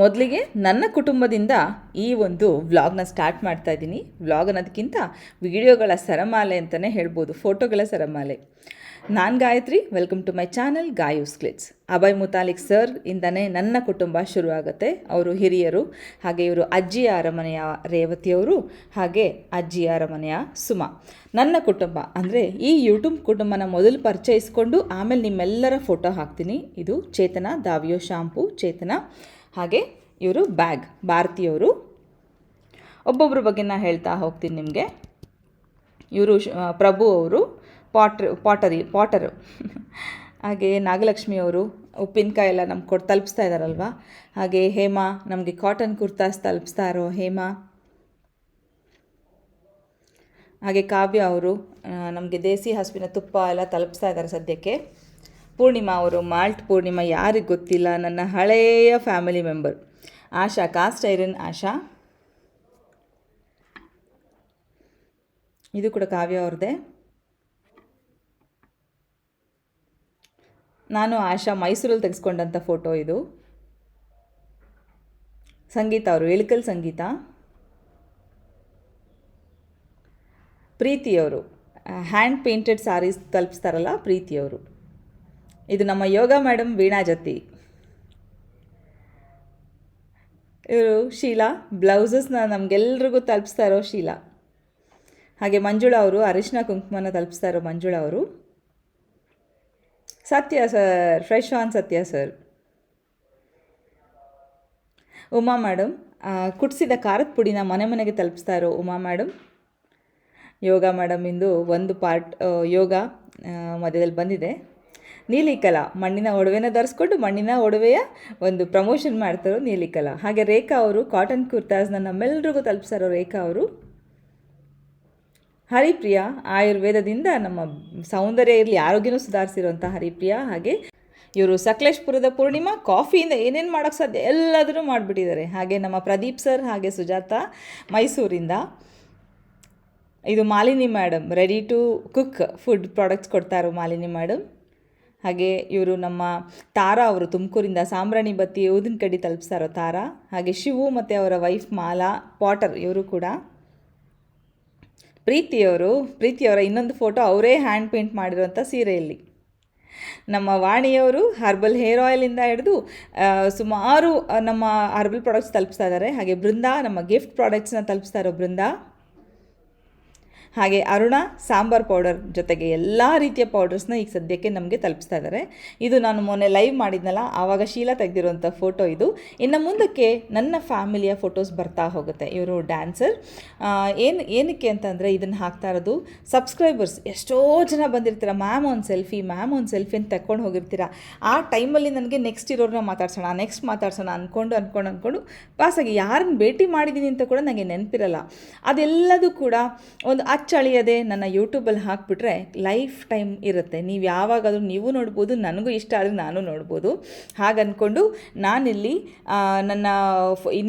ಮೊದಲಿಗೆ ನನ್ನ ಕುಟುಂಬದಿಂದ ಈ ಒಂದು ವ್ಲಾಗ್ನ ಸ್ಟಾರ್ಟ್ ಮಾಡ್ತಾ ಇದ್ದೀನಿ. ವ್ಲಾಗ್ ಅನ್ನೋದಕ್ಕಿಂತ ವಿಡಿಯೋಗಳ ಸರಮಾಲೆ ಅಂತಲೇ ಹೇಳ್ಬೋದು ಫೋಟೋಗಳ ಸರಮಾಲೆ. ನಾನು Gayatri welcome to my channel Gayu's clicks Abhay Mutalik sir ಇಂದನೇ ನನ್ನ ಕುಟುಂಬ ಶುರುವಾಗುತ್ತೆ. ಅವರು ಹಿರಿಯರು, ಹಾಗೆ ಇವರು ಅಜ್ಜಿಯ ಅರಮನೆಯ ರೇವತಿಯವರು, ಹಾಗೆ ಅಜ್ಜಿಯ ಅರಮನೆಯ ಸುಮ. ನನ್ನ ಕುಟುಂಬ ಅಂದರೆ ಈ ಯೂಟ್ಯೂಬ್ ಕುಟುಂಬನ ಮೊದಲು ಪರಿಚಯಿಸ್ಕೊಂಡು ಆಮೇಲೆ ನಿಮ್ಮೆಲ್ಲರ ಫೋಟೋ ಹಾಕ್ತೀನಿ. ಇದು ಚೇತನ ದಾವಿಯೋ ಶಾಂಪು ಚೇತನ ಹಾಗೆ ಇವರು ಬ್ಯಾಗ್, ಭಾರತೀಯವರು. ಒಬ್ಬೊಬ್ಬರ ಬಗ್ಗೆ ನಾನು ಹೇಳ್ತಾ ಹೋಗ್ತೀನಿ ನಿಮಗೆ. ಇವರು ಪ್ರಭು ಅವರು, ಪಾಟ್ರ್, ಪಾಟರಿ, ಪಾಟರು. ಹಾಗೆ ನಾಗಲಕ್ಷ್ಮಿ ಅವರು, ಉಪ್ಪಿನಕಾಯಿ ಎಲ್ಲ ನಮ್ಗೆ ಕೊಟ್ಟು ತಲುಪಿಸ್ತಾ ಇದ್ದಾರಲ್ವ ಹಾಗೆ ಹೇಮಾ, ನಮಗೆ ಕಾಟನ್ ಕುರ್ತಾಸ್ ತಲುಪಿಸ್ತಾ ಇರೋ ಹೇಮಾ. ಹಾಗೆ ಕಾವ್ಯ ಅವರು ನಮಗೆ ದೇಸಿ ಹಸುವಿನ ತುಪ್ಪ ಎಲ್ಲ ತಲುಪಿಸ್ತಾ ಇದ್ದಾರೆ ಸದ್ಯಕ್ಕೆ. ಪೂರ್ಣಿಮಾ ಅವರು, ಮಾಲ್ಟ್ ಪೂರ್ಣಿಮಾ ಯಾರಿಗೆ ಗೊತ್ತಿಲ್ಲ, ನನ್ನ ಹಳೆಯ family member. Asha cast iron Asha. ಇದು ಕೂಡ ಕಾವ್ಯ ಅವ್ರದ್ದೇ ನಾನು ಆಶಾ ಮೈಸೂರಲ್ಲಿ ತೆಗೆಸ್ಕೊಂಡಂಥ ಫೋಟೋ ಇದು. ಸಂಗೀತ ಅವರು, ಇಳಕಲ್ ಸಂಗೀತ. ಪ್ರೀತಿಯವರು ಹ್ಯಾಂಡ್ ಪೇಂಟೆಡ್ ಸಾರೀಸ್ ತಲುಪಿಸ್ತಾರಲ್ಲ ಪ್ರೀತಿಯವರು ಇದು ನಮ್ಮ ಯೋಗ ಮೇಡಮ್ ವೀಣಾ ಜತಿ. ಇವರು ಶೀಲಾ ಬ್ಲೌಸಸ್ನ ನಮಗೆಲ್ರಿಗೂ ತಲುಪಿಸ್ತಾ ಇರೋ ಶೀಲಾ. ಹಾಗೆ ಮಂಜುಳಾ ಅವರು ಅರಿಶಿನ ಕುಂಕುಮನ ತಲುಪಿಸ್ತಾ ಇರೋ ಮಂಜುಳಾ ಅವರು. Sathya sir fresh on Sathya sir. Uma madam ಕುಟ್ಸಿದ ಖಾರದ ಪುಡಿನ ಮನೆ ಮನೆಗೆ ತಲುಪಿಸ್ತಾ ಇರೋ ಉಮಾ ಮೇಡಮ್ ಯೋಗ ಮೇಡಮ್ ಇಂದು ಒಂದು ಪಾರ್ಟ್ ಯೋಗ ಮಧ್ಯದಲ್ಲಿ ಬಂದಿದೆ. ನೀಲಿಕಲಾ ಮಣ್ಣಿನ ಒಡವೆನ ಧರಿಸ್ಕೊಂಡು ಮಣ್ಣಿನ ಒಡವೆಯ ಒಂದು ಪ್ರಮೋಷನ್ ಮಾಡ್ತಾರೋ ನೀಲಿಕಲಾ. ಹಾಗೆ ರೇಖಾ ಅವರು ಕಾಟನ್ ಕುರ್ತಾಸ್ನ ನಮ್ಮೆಲ್ಲರಿಗೂ ತಲುಪಿಸಾರೋ ರೇಖಾ ಅವರು? ಹರಿಪ್ರಿಯ, ಆಯುರ್ವೇದದಿಂದ ನಮ್ಮ ಸೌಂದರ್ಯ ಇರಲಿ, ಆರೋಗ್ಯನೂ ಸುಧಾರಿಸಿರುವಂಥ ಹರಿಪ್ರಿಯ. ಹಾಗೆ ಇವರು ಸಕಲೇಶ್ಪುರದ ಪೂರ್ಣಿಮಾ, ಕಾಫಿಯಿಂದ ಏನೇನು ಮಾಡೋಕ್ಕೆ ಸಾಧ್ಯ ಎಲ್ಲಾದರೂ ಮಾಡಿಬಿಟ್ಟಿದ್ದಾರೆ. ಹಾಗೆ ನಮ್ಮ ಪ್ರದೀಪ್ ಸರ್, ಹಾಗೆ ಸುಜಾತ, ಮೈಸೂರಿಂದ. ಇದು Malini madam ready to cook food products ಕೊಡ್ತಾರೋ ಮಾಲಿನಿ ಮೇಡಮ್ ಹಾಗೆ ಇವರು ನಮ್ಮ ತಾರಾ ಅವರು ತುಮಕೂರಿಂದ ಸಾಂಬ್ರಾಣಿ ಬತ್ತಿ ಊದಿನ ಕಡ್ಡಿ ತಲುಪಿಸ್ತಾರೋ ತಾರಾ, ಹಾಗೆ ಶಿವು ಮತ್ತು ಅವರ ವೈಫ್ ಮಾಲಾ, ಪಾಟರ್ ಇವರು ಕೂಡ. ಪ್ರೀತಿಯವರು, ಪ್ರೀತಿಯವರ ಇನ್ನೊಂದು ಫೋಟೋ ಅವರೇ ಹ್ಯಾಂಡ್ ಪೇಂಟ್ ಮಾಡಿರೋಂಥ ಸೀರೆಯಲ್ಲಿ. ನಮ್ಮ ವಾಣಿಯವರು ಹರ್ಬಲ್ ಹೇರ್ ಆಯಿಲಿಂದ ಹಿಡಿದು ಸುಮಾರು ನಮ್ಮ ಹರ್ಬಲ್ ಪ್ರಾಡಕ್ಟ್ಸ್ ತಲುಪಿಸ್ತಾ ಇದ್ದಾರೆ. ಹಾಗೆ ಬೃಂದ, ನಮ್ಮ ಗಿಫ್ಟ್ ಪ್ರಾಡಕ್ಟ್ಸ್ನ ತಲುಪಿಸ್ತಾ ಇರೋ ಬೃಂದ. ಹಾಗೆ ಅರುಣ, ಸಾಂಬಾರ್ ಪೌಡರ್ ಜೊತೆಗೆ ಎಲ್ಲ ರೀತಿಯ ಪೌಡರ್ಸ್ನ ಈಗ ಸದ್ಯಕ್ಕೆ ನಮಗೆ ತಲುಪಿಸ್ತಾ ಇದ್ದಾರೆ ಇದು ನಾನು ಮೊನ್ನೆ ಲೈವ್ ಮಾಡಿದ್ನಲ್ಲ, ಆವಾಗ ಶೀಲಾ ತೆಗೆದಿರುವಂಥ ಫೋಟೋ ಇದು. ಇನ್ನು ಮುಂದಕ್ಕೆ ನನ್ನ ಫ್ಯಾಮಿಲಿಯ ಫೋಟೋಸ್ ಬರ್ತಾ ಹೋಗುತ್ತೆ. ಇವರು ಡ್ಯಾನ್ಸರ್ ಏನು, ಏನಕ್ಕೆ ಅಂತಂದರೆ ಇದನ್ನು ಹಾಕ್ತಾ ಇರೋದು ಸಬ್ಸ್ಕ್ರೈಬರ್ಸ್ ಎಷ್ಟೋ ಜನ ಬಂದಿರ್ತೀರ ಮ್ಯಾಮ್ ಒಂದು ಸೆಲ್ಫಿ ಮ್ಯಾಮ್ ಒಂದು ಸೆಲ್ಫಿ ಅಂತ ತಗೊಂಡು ಹೋಗಿರ್ತೀರ. ಆ ಟೈಮಲ್ಲಿ ನನಗೆ ನೆಕ್ಸ್ಟ್ ಇರೋರನ್ನ ಮಾತಾಡ್ಸೋಣ ನೆಕ್ಸ್ಟ್ ಮಾತಾಡ್ಸೋಣ ಅಂದ್ಕೊಂಡು ಅಂದ್ಕೊಂಡು ಅಂದ್ಕೊಂಡು ಪಾಸಾಗಿ ಯಾರನ್ನ ಭೇಟಿ ಮಾಡಿದ್ದೀನಿ ಅಂತ ಕೂಡ ನನಗೆ ನೆನಪಿರಲ್ಲ. ಅದೆಲ್ಲದೂ ಕೂಡ ಒಂದು ಅಚ್ಚಳಿಯದೆ ನನ್ನ ಯೂಟ್ಯೂಬಲ್ಲಿ ಹಾಕಿಬಿಟ್ರೆ ಲೈಫ್ ಟೈಮ್ ಇರುತ್ತೆ. ನೀವು ಯಾವಾಗಾದರೂ ನೀವು ನೋಡ್ಬೋದು, ನನಗೂ ಇಷ್ಟ ಆದರೆ ನಾನು ನೋಡ್ಬೋದು. ಹಾಗನ್ಕೊಂಡು ನಾನಿಲ್ಲಿ ನನ್ನ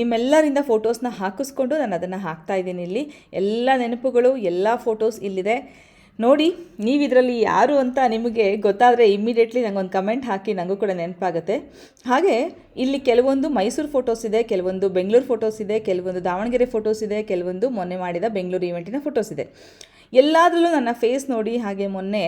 ನಿಮ್ಮೆಲ್ಲರಿಂದ ಫೋಟೋಸ್ನ ಹಾಕಿಸ್ಕೊಂಡು ನಾನು ಅದನ್ನು ಹಾಕ್ತಾ ಇದ್ದೀನಿ ಇಲ್ಲಿ. ಎಲ್ಲ ನೆನಪುಗಳು, ಎಲ್ಲ ಫೋಟೋಸ್ ಇಲ್ಲಿದೆ. ನೋಡಿ ನೀವು ಇದರಲ್ಲಿ ಯಾರು ಅಂತ ನಿಮಗೆ ಗೊತ್ತಾದರೆ ಇಮ್ಮಿಡಿಯೇಟ್ಲಿ ನನಗೊಂದು ಕಮೆಂಟ್ ಹಾಕಿ ನನಗೂ ಕೂಡ ನೆನಪಾಗುತ್ತೆ. ಹಾಗೆ, ಇಲ್ಲಿ ಕೆಲವೊಂದು ಮೈಸೂರು ಫೋಟೋಸ್ ಇದೆ, ಕೆಲವೊಂದು ಬೆಂಗಳೂರು ಫೋಟೋಸ್ ಇದೆ, ಕೆಲವೊಂದು ದಾವಣಗೆರೆ ಫೋಟೋಸ್ ಇದೆ, ಕೆಲವೊಂದು ಮೊನ್ನೆ ಮಾಡಿದ ಬೆಂಗಳೂರು ಈವೆಂಟಿನ ಫೋಟೋಸ್ ಇದೆ. ಎಲ್ಲದರಲ್ಲೂ ನನ್ನ ಫೇಸ್ ನೋಡಿ ಹಾಗೆ ಮೊನ್ನೆ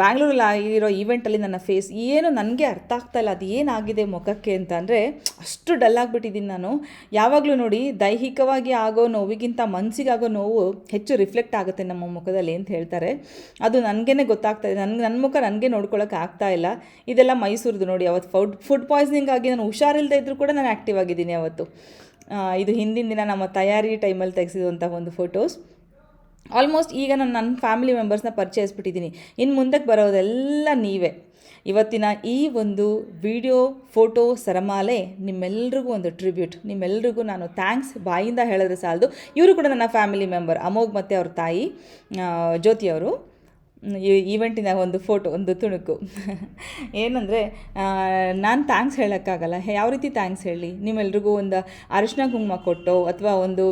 ಬ್ಯಾಂಗ್ಳೂರಲ್ಲಿ ಆಗಿರೋ ಈವೆಂಟಲ್ಲಿ ನನ್ನ ಫೇಸ್ ಏನು ನನಗೆ ಅರ್ಥ ಆಗ್ತಾ ಇಲ್ಲ ಅದು ಏನಾಗಿದೆ ಮುಖಕ್ಕೆ ಅಂತ ಅಂದರೆ ಅಷ್ಟು ಡಲ್ ಆಗಿಬಿಟ್ಟಿದ್ದೀನಿ ನಾನು. ಯಾವಾಗಲೂ ನೋಡಿ ದೈಹಿಕವಾಗಿ ಆಗೋ ನೋವಿಗಿಂತ ಮನಸ್ಸಿಗಾಗೋ ನೋವು ಹೆಚ್ಚು ರಿಫ್ಲೆಕ್ಟ್ ಆಗುತ್ತೆ ನಮ್ಮ ಮುಖದಲ್ಲಿ ಅಂತ ಹೇಳ್ತಾರೆ. ಅದು ನನಗೇ ಗೊತ್ತಾಗ್ತಾ ಇದೆ. ನನಗೆ ನನ್ನ ಮುಖ ನನಗೆ ನೋಡ್ಕೊಳ್ಳೋಕೆ ಆಗ್ತಾ ಇಲ್ಲ. ಇದೆಲ್ಲ ಮೈಸೂರದು ನೋಡಿ ಅವತ್ತು ಫುಡ್ ಫುಡ್ ಪಾಯ್ಸನಿಂಗ್ ಆಗಿ ನಾನು ಹುಷಾರಿಲ್ಲದೆ ಇದ್ದರೂ ಕೂಡ ನಾನು ಆ್ಯಕ್ಟಿವ್ ಆಗಿದ್ದೀನಿ ಅವತ್ತು. ಇದು ಹಿಂದಿನ ದಿನ ನಮ್ಮ ತಯಾರಿ ಟೈಮಲ್ಲಿ ತೆಗೆಸಿದಂಥ ಒಂದು ಫೋಟೋಸ್ ಆಲ್ಮೋಸ್ಟ್ ಈಗ ನಾನು ನನ್ನ ಫ್ಯಾಮಿಲಿ ಮೆಂಬರ್ಸ್ನ ಪರಿಚಯಿಸ್ಬಿಟ್ಟಿದ್ದೀನಿ ಇನ್ನು ಮುಂದಕ್ಕೆ ಬರೋದೆಲ್ಲ ನೀವೇ. ಇವತ್ತಿನ ಈ ಒಂದು ವಿಡಿಯೋ ಫೋಟೋ ಸರಮಾಲೆ ನಿಮ್ಮೆಲ್ರಿಗೂ ಒಂದು ಟ್ರಿಬ್ಯೂಟ್ ನಿಮ್ಮೆಲ್ರಿಗೂ ನಾನು ಥ್ಯಾಂಕ್ಸ್ ಬಾಯಿಂದ ಹೇಳಿದ್ರೆ ಸಾಲದು. ಇವರು ಕೂಡ ನನ್ನ ಫ್ಯಾಮಿಲಿ ಮೆಂಬರ್ ಅಮೋಘ್ ಮತ್ತು ಅವ್ರ ತಾಯಿ ಜ್ಯೋತಿಯವರು ಈವೆಂಟಿನ ಒಂದು ಫೋಟೋ ಒಂದು ತುಣುಕು. ಏನಂದರೆ ನಾನು ಥ್ಯಾಂಕ್ಸ್ ಹೇಳೋಕ್ಕಾಗಲ್ಲ. ಯಾವ ರೀತಿ ಥ್ಯಾಂಕ್ಸ್ ಹೇಳಿ? ನಿಮ್ಮೆಲ್ರಿಗೂ ಒಂದು ಅರಿಶಿನ ಕುಂಕುಮ ಕೊಟ್ಟೋ, ಅಥವಾ ಒಂದು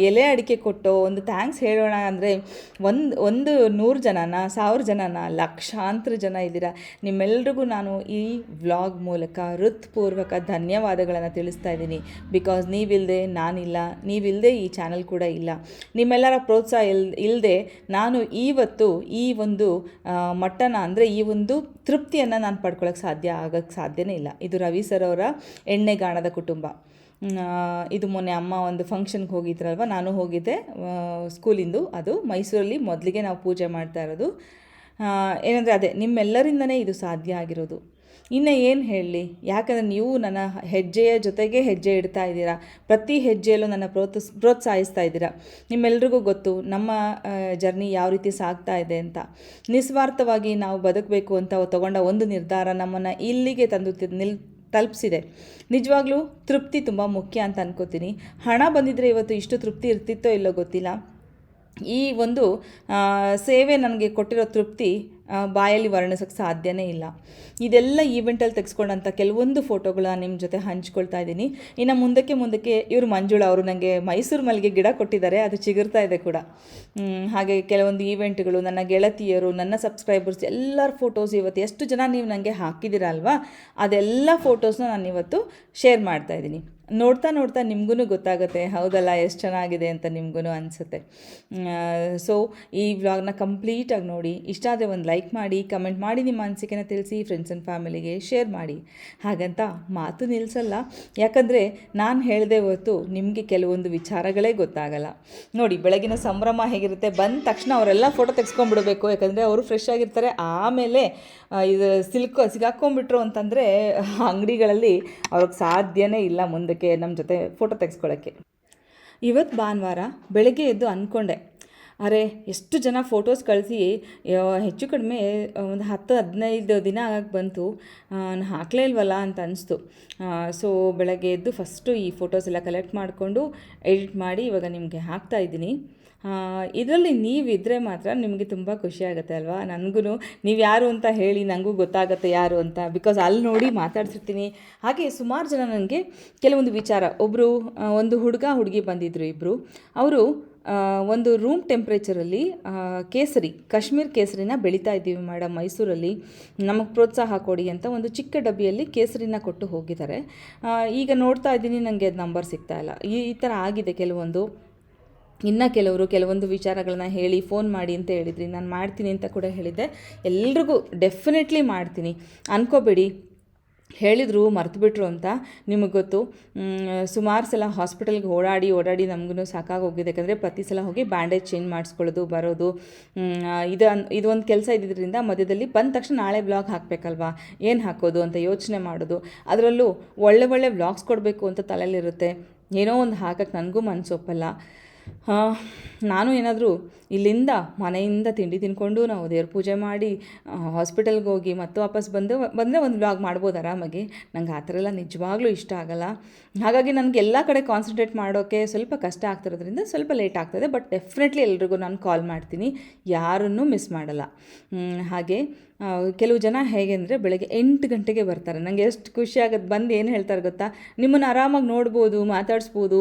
ಎಲೆ ಅಡಿಕೆ ಕೊಟ್ಟೋ ಒಂದು ಥ್ಯಾಂಕ್ಸ್ ಹೇಳೋಣ ಅಂದರೆ ಒಂದು ಒಂದು ನೂರು ಜನನ, ಸಾವಿರ ಜನನ, ಲಕ್ಷಾಂತರ ಜನ ಇದ್ದೀರಾ? ನಿಮ್ಮೆಲ್ರಿಗೂ ನಾನು ಈ ವ್ಲಾಗ್ ಮೂಲಕ ಹೃತ್ಪೂರ್ವಕ ಧನ್ಯವಾದಗಳನ್ನು ತಿಳಿಸ್ತಾ ಇದ್ದೀನಿ. ಬಿಕಾಸ್ ನೀವಿಲ್ಲದೆ ನಾನಿಲ್ಲ ನೀವಿಲ್ಲದೆ ಈ ಚಾನಲ್ ಕೂಡ ಇಲ್ಲ. ನಿಮ್ಮೆಲ್ಲರ ಪ್ರೋತ್ಸಾಹ ಇಲ್ ಇಲ್ಲದೆ ನಾನು ಇವತ್ತು ಈ ಆ, ಮಟ್ಟನ ಅಂದರೆ ಈ ಒಂದು ತೃಪ್ತಿಯನ್ನು ನಾನು ಪಡ್ಕೊಳ್ಳೋಕ್ಕೆ ಸಾಧ್ಯ ಆಗೋಕ್ಕೆ ಸಾಧ್ಯನೇ ಇಲ್ಲ. ಇದು ರವಿ ಸರ್ ಅವರ ಎಣ್ಣೆಗಾಣದ ಕುಟುಂಬ. ಇದು ಮೊನ್ನೆ ಅಮ್ಮ ಒಂದು ಫಂಕ್ಷನ್ಗೆ ಹೋಗಿದ್ರಲ್ವ? ನಾನು ಹೋಗಿದ್ದೆ ಸ್ಕೂಲಿಂದು ಅದು ಮೈಸೂರಲ್ಲಿ ಮೊದಲಿಗೆ ನಾವು ಪೂಜೆ ಮಾಡ್ತಾ ಇರೋದು. ಏನಂದರೆ ಅದೇ ನಿಮ್ಮೆಲ್ಲರಿಂದನೇ ಇದು ಸಾಧ್ಯ ಆಗಿರೋದು. ಇನ್ನು ಏನು ಹೇಳಲಿ ಯಾಕಂದರೆ ನೀವು ನನ್ನ ಹೆಜ್ಜೆಯ ಜೊತೆಗೆ ಹೆಜ್ಜೆ ಇಡ್ತಾ ಇದ್ದೀರಾ. ಪ್ರತಿ ಹೆಜ್ಜೆಯಲ್ಲೂ ನನ್ನ ಪ್ರೋತ್ಸ, ಪ್ರೋತ್ಸಾಹಿಸ್ತಾ ಇದ್ದೀರಾ. ನಿಮ್ಮೆಲ್ರಿಗೂ ಗೊತ್ತು, ನಮ್ಮ ಜರ್ನಿ ಯಾವ ರೀತಿ ಸಾಗ್ತಾ ಇದೆ ಅಂತ. ನಿಸ್ವಾರ್ಥವಾಗಿ ನಾವು ಬದುಕಬೇಕು ಅಂತ ತಗೊಂಡ ಒಂದು ನಿರ್ಧಾರ ನಮ್ಮನ್ನು ಇಲ್ಲಿಗೆ ತಂದು ನಿಲ್, ತಲುಪಿಸಿದೆ. ನಿಜವಾಗ್ಲೂ ತೃಪ್ತಿ ತುಂಬ ಮುಖ್ಯ ಅಂತ ಅನ್ಕೋತೀನಿ. ಹಣ ಬಂದಿದ್ದರೆ ಇವತ್ತು ಇಷ್ಟು ತೃಪ್ತಿ ಇರ್ತಿತ್ತೋ ಇಲ್ಲೋ ಗೊತ್ತಿಲ್ಲ. ಈ ಒಂದು ಸೇವೆ ನನಗೆ ಕೊಟ್ಟಿರೋ ತೃಪ್ತಿ ಬಾಯಲ್ಲಿ ವರ್ಣಿಸೋಕ್ಕೆ ಸಾಧ್ಯನೇ ಇಲ್ಲ. ಇದೆಲ್ಲ ಈವೆಂಟಲ್ಲಿ ತೆಗೆಸ್ಕೊಂಡಂಥ ಕೆಲವೊಂದು ಫೋಟೋಗಳನ್ನ ನಿಮ್ಮ ಜೊತೆ ಹಂಚ್ಕೊಳ್ತಾ ಇದ್ದೀನಿ. ಇನ್ನು ಮುಂದಕ್ಕೆ ಮುಂದಕ್ಕೆ ಇವರು ಮಂಜುಳ ಅವರು ನನಗೆ ಮೈಸೂರು ಮಲ್ಲಿಗೆ ಗಿಡ ಕೊಟ್ಟಿದ್ದಾರೆ, ಅದು ಚಿಗುರ್ತಾ ಇದೆ ಕೂಡ. ಹಾಗೆ ಕೆಲವೊಂದು ಈವೆಂಟ್ಗಳು ನನ್ನ ಗೆಳತಿಯರು, ನನ್ನ ಸಬ್ಸ್ಕ್ರೈಬರ್ಸ್ ಎಲ್ಲರ ಫೋಟೋಸ್ ಇವತ್ತು ಎಷ್ಟು ಜನ ನೀವು ನನಗೆ ಹಾಕಿದ್ದೀರಾ ಅಲ್ವಾ ಅದೆಲ್ಲ ಫೋಟೋಸ್ನ ನಾನು ಇವತ್ತು ಶೇರ್ ಮಾಡ್ತಾ ಇದ್ದೀನಿ. ನೋಡ್ತಾ ನೋಡ್ತಾ ನಿಮಗೂ ಗೊತ್ತಾಗುತ್ತೆ, ಹೌದಲ್ಲ, ಎಷ್ಟು ಚೆನ್ನಾಗಿದೆ ಅಂತ ನಿಮಗೂ ಅನಿಸುತ್ತೆ. ಸೊ ಈ ವ್ಲಾಗ್ನ ಕಂಪ್ಲೀಟಾಗಿ ನೋಡಿ, ಇಷ್ಟ ಆದರೆ ಒಂದು ಲೈಕ್ ಮಾಡಿ ಕಮೆಂಟ್ ಮಾಡಿ ನಿಮ್ಮ ಅನಿಸಿಕೆನ ತಿಳಿಸಿ ಫ್ರೆಂಡ್ಸ್ ಆ್ಯಂಡ್ ಫ್ಯಾಮಿಲಿಗೆ ಶೇರ್ ಮಾಡಿ. ಹಾಗಂತ ಮಾತು ನಿಲ್ಲಿಸಲ್ಲ ಯಾಕಂದರೆ ನಾನು ಹೇಳಿದೆ ಹೊತ್ತು ನಿಮಗೆ ಕೆಲವೊಂದು ವಿಚಾರಗಳೇ ಗೊತ್ತಾಗಲ್ಲ. ನೋಡಿ, ಬೆಳಗಿನ ಸಂಭ್ರಮ ಹೇಗಿರುತ್ತೆ, ಬಂದ ತಕ್ಷಣ ಅವರೆಲ್ಲ ಫೋಟೋ ತೆಗೆಸ್ಕೊಂಡ್ಬಿಡ್ಬೇಕು. ಯಾಕಂದರೆ ಅವರು ಫ್ರೆಶ್ ಆಗಿರ್ತಾರೆ, ಆಮೇಲೆ ಇದು ಸಿಲ್ಕ್ ಸಿಗಾಕೊಂಡ್ಬಿಟ್ರು ಅಂತಂದರೆ ಅಂಗಡಿಗಳಲ್ಲಿ ಅವ್ರಿಗೆ ಸಾಧ್ಯನೇ ಇಲ್ಲ ಮುಂದಕ್ಕೆ ನಮ್ಮ ಜೊತೆ ಫೋಟೋ ತೆಗೆಸ್ಕೊಳ್ಳೋಕ್ಕೆ ಇವತ್ತು ಭಾನುವಾರ ಬೆಳಗ್ಗೆ ಎದ್ದು ಅಂದ್ಕೊಂಡೆ ಅರೆ ಎಷ್ಟು ಜನ ಫೋಟೋಸ್ ಕಳಿಸಿ ಹೆಚ್ಚು ಕಡಿಮೆ ಒಂದು ಹತ್ತು, ಹದಿನೈದು ದಿನ ಆಗಕ್ಕೆ ಬಂತು ನಾನು ಹಾಕಲೇ ಇಲ್ವಲ್ಲ ಅಂತ ಅನಿಸ್ತು. ಸೊ ಬೆಳಗ್ಗೆ ಎದ್ದು ಫಸ್ಟು ಈ ಫೋಟೋಸ್ ಎಲ್ಲ ಕಲೆಕ್ಟ್ ಮಾಡಿಕೊಂಡು ಎಡಿಟ್ ಮಾಡಿ ಇವಾಗ ನಿಮಗೆ ಹಾಕ್ತಾ ಇದ್ದೀನಿ. ಇದರಲ್ಲಿ ನೀವಿದ್ದರೆ ಮಾತ್ರ ನಿಮಗೆ ತುಂಬ ಖುಷಿ ಆಗುತ್ತೆ ಅಲ್ವಾ? ನನಗೂ ನೀವು ಯಾರು ಅಂತ ಹೇಳಿ ನನಗೂ ಗೊತ್ತಾಗುತ್ತೆ ಯಾರು ಅಂತ. ಬಿಕಾಸ್ ಅಲ್ಲಿ ನೋಡಿ ಮಾತಾಡ್ತಿರ್ತೀನಿ. ಹಾಗೆ ಸುಮಾರು ಜನ ನನಗೆ ಕೆಲವೊಂದು ವಿಚಾರ. ಒಬ್ಬರು ಒಂದು ಹುಡುಗ ಹುಡುಗಿ ಬಂದಿದ್ದರು ಇಬ್ಬರು ಅವರು ಒಂದು ರೂಮ್ ಟೆಂಪ್ರೇಚರಲ್ಲಿ ಕೇಸರಿ, ಕಾಶ್ಮೀರ್ ಕೇಸರಿನ ಬೆಳೀತಾ ಇದ್ದೀವಿ ಮೇಡಮ್ ಮೈಸೂರಲ್ಲಿ. ನಮಗೆ ಪ್ರೋತ್ಸಾಹ ಕೊಡಿ ಅಂತ ಒಂದು ಚಿಕ್ಕ ಡಬ್ಬಿಯಲ್ಲಿ ಕೇಸರಿನ ಕೊಟ್ಟು ಹೋಗಿದ್ದಾರೆ. ಈಗ ನೋಡ್ತಾ ಇದ್ದೀನಿ ನನಗೆ ಅದು ನಂಬರ್ ಸಿಗ್ತಾ ಇಲ್ಲ. ಈ ಈ ಥರ ಆಗಿದೆ ಕೆಲವೊಂದು. ಇನ್ನು ಕೆಲವರು ಕೆಲವೊಂದು ವಿಚಾರಗಳನ್ನ ಹೇಳಿ ಫೋನ್ ಮಾಡಿ ಅಂತ ಹೇಳಿದ್ರಿ. ನಾನು ಮಾಡ್ತೀನಿ ಅಂತ ಕೂಡ ಹೇಳಿದ್ದೆ. ಎಲ್ರಿಗೂ ಡೆಫಿನೆಟ್ಲಿ ಮಾಡ್ತೀನಿ. ಅನ್ಕೋಬೇಡಿ. ಹೇಳಿದರು, ಮರ್ತುಬಿಟ್ರು ಅಂತ. ನಿಮಗೆ ಗೊತ್ತು. ಸುಮಾರು ಸಲ ಹಾಸ್ಪಿಟಲ್ಗೆ ಓಡಾಡಿ ಓಡಾಡಿ ನಮಗೂ ಸಾಕಾಗೋಗಿದೆ. ಯಾಕಂದರೆ ಪ್ರತಿ ಸಲ ಹೋಗಿ ಬ್ಯಾಂಡೇಜ್ ಚೇಂಜ್ ಮಾಡಿಸ್ಕೊಳ್ಳೋದು, ಬರೋದು. ಇದು ಇದು ಒಂದು ಕೆಲಸ ಇದ್ದಿದ್ದರಿಂದ ಮಧ್ಯದಲ್ಲಿ ಬಂದ ತಕ್ಷಣ ನಾಳೆ ಬ್ಲಾಗ್ ಹಾಕಬೇಕಲ್ವಾ? ಏನು ಹಾಕೋದು ಅಂತ ಯೋಚನೆ ಮಾಡೋದು. ಅದರಲ್ಲೂ ಒಳ್ಳೆ ಒಳ್ಳೆ ಬ್ಲಾಗ್ಸ್ ಕೊಡಬೇಕು ಅಂತ ತಲೆಯಲ್ಲಿರುತ್ತೆ ಏನೋ ಒಂದು ಹಾಕಕ್ಕೆ ನನಗೂ ಮನಸ್ಸೊಪ್ಪಲ್ಲ ನಾನು ಏನಾದರೂ ಇಲ್ಲಿಂದ ಮನೆಯಿಂದ ತಿಂಡಿ ತಿನ್ಕೊಂಡು ನಾವು ದೇವ್ರ ಪೂಜೆ ಮಾಡಿ ಹಾಸ್ಪಿಟಲ್ಗೆ ಹೋಗಿ ಮತ್ತೆ ವಾಪಸ್ ಬಂದು, ಬಂದರೆ ಒಂದು ವ್ಲಾಗ್ ಮಾಡ್ಬೋದು ಆರಾಮಾಗಿ. ನಂಗೆ ಆ ಥರ ಎಲ್ಲ ನಿಜವಾಗ್ಲೂ ಇಷ್ಟ ಆಗಲ್ಲ. ಹಾಗಾಗಿ ನನಗೆ ಎಲ್ಲ ಕಡೆ ಕಾನ್ಸಂಟ್ರೇಟ್ ಮಾಡೋಕ್ಕೆ ಸ್ವಲ್ಪ ಕಷ್ಟ ಆಗ್ತಿರೋದ್ರಿಂದ ಸ್ವಲ್ಪ ಲೇಟ್ ಆಗ್ತದೆ ಬಟ್ ಡೆಫಿನೆಟ್ಲಿ ಎಲ್ರಿಗೂ ನಾನು ಕಾಲ್ ಮಾಡ್ತೀನಿ. ಯಾರನ್ನೂ ಮಿಸ್ ಮಾಡಲ್ಲ. ಹಾಗೆ ಕೆಲವು ಜನ ಹೇಗೆ ಅಂದರೆ ಬೆಳಗ್ಗೆ ಎಂಟು ಗಂಟೆಗೆ ಬರ್ತಾರೆ. ನನಗೆ ಎಷ್ಟು ಖುಷಿ ಆಗುತ್ತೆ, ಬಂದು ಏನು ಹೇಳ್ತಾರೆ ಗೊತ್ತಾ? ನಿಮ್ಮನ್ನು ಆರಾಮಾಗಿ ನೋಡ್ಬೋದು, ಮಾತಾಡಿಸ್ಬೋದು.